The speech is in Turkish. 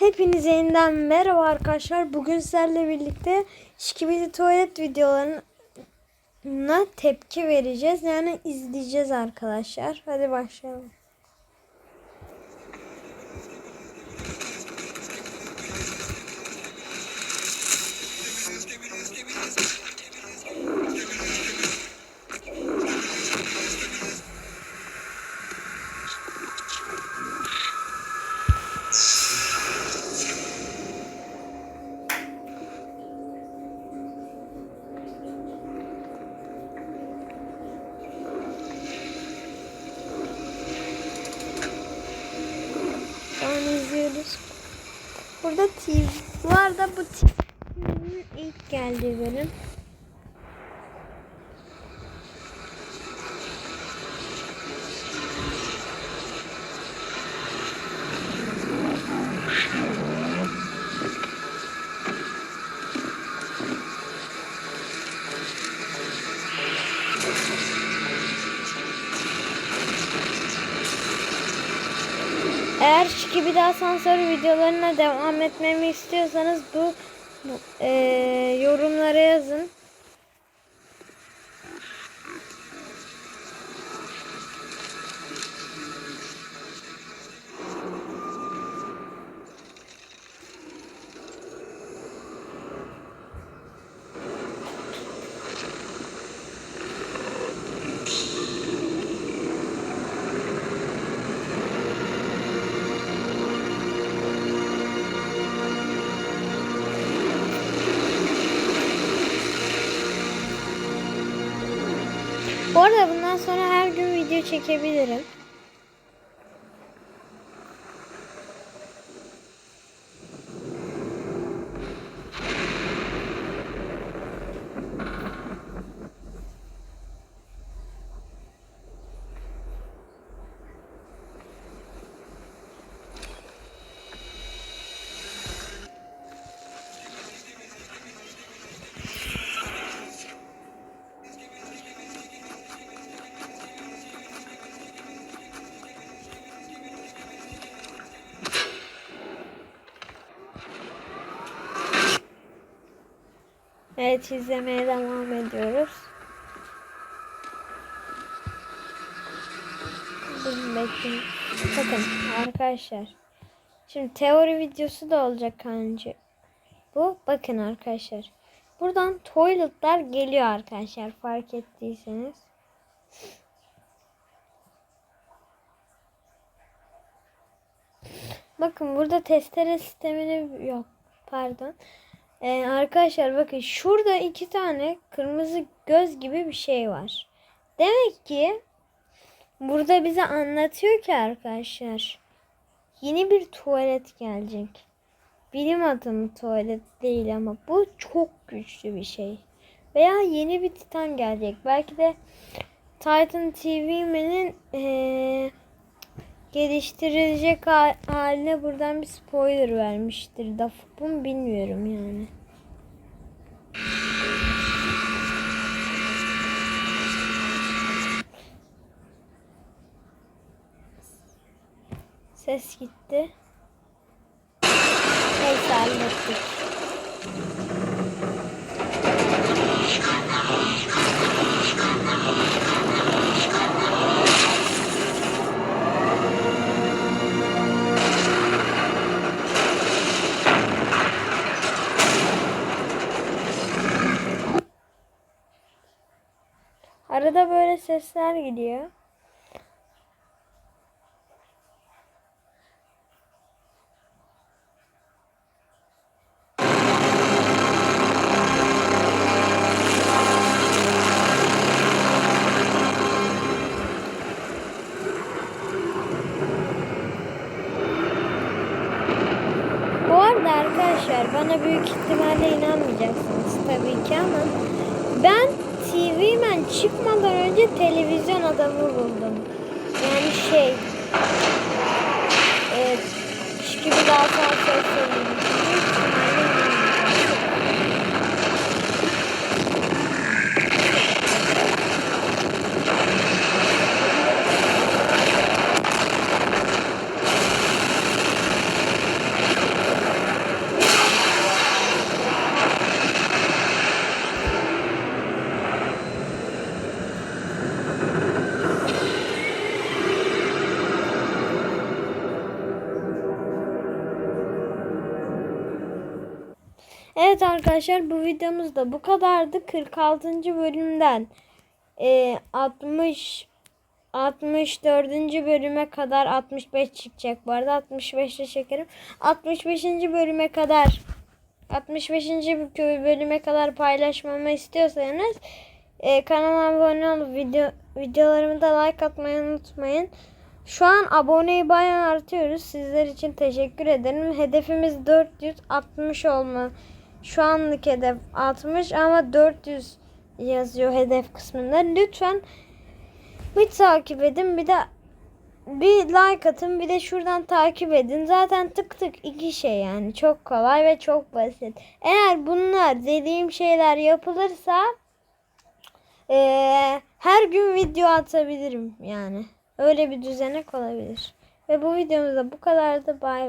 Hepinize yeniden merhaba arkadaşlar. Bugün sizlerle birlikte şikibidi tuvalet videolarına tepki vereceğiz. Yani izleyeceğiz arkadaşlar. Hadi başlayalım. Şu an izliyoruz. Burada TV. Bu arada bu TV'nin ilk geldiği bölüm. Eğer Şikibidi asansörü videolarına devam etmemi istiyorsanız bu, bu eee, yorumlara yazın. Video çekebilirim. Evet izlemeye devam ediyoruz. Durun bekleyin. Bakın arkadaşlar. Şimdi teori videosu da olacak kanca. Bu bakın arkadaşlar. Buradan toiletler geliyor arkadaşlar fark ettiyseniz. Bakın burada testere sistemini yok. Pardon. Ee, arkadaşlar bakın şurada iki tane kırmızı göz gibi bir şey var. Demek ki burada bize anlatıyor ki arkadaşlar yeni bir tuvalet gelecek. Bilim adamı tuvalet değil ama bu çok güçlü bir şey. Veya yeni bir titan gelecek. Belki de Titan TV'nin ee, geliştirilecek ha- haline buradan bir spoiler vermiştir. Dafup'un bilmiyorum yani. Ses gitti. Neyse hallettik. Arada böyle sesler gidiyor. Arkadaşlar bana büyük ihtimalle inanmayacaksınız tabii ki ama ben TV Man çıkmadan önce televizyon adamı buldum. Yani şey e, gibi daha fazla söyleyeyim. Büyük ihtimalle inanmayacaksınız. Evet arkadaşlar bu videomuz da bu kadardı. 46. bölümden e, 60 64. bölüme kadar 65 çıkacak bu arada 65'te çekerim. 65. bölüme kadar 65. bölüme kadar paylaşmamı istiyorsanız e, kanalıma abone olup video, videolarımı da like atmayı unutmayın. Şu an aboneyi bayağı artıyoruz. Sizler için teşekkür ederim. Hedefimiz 460 olma. Şu anlık hedef 60 ama 400 yazıyor hedef kısmında. Lütfen bir takip edin. Bir de bir like atın. Bir de şuradan takip edin. Zaten tık tık iki şey yani. Çok kolay ve çok basit. Eğer bunlar dediğim şeyler yapılırsa eee, her gün video atabilirim yani. Öyle bir düzenek olabilir. Ve bu videomuzda bu kadardı. Bay bay.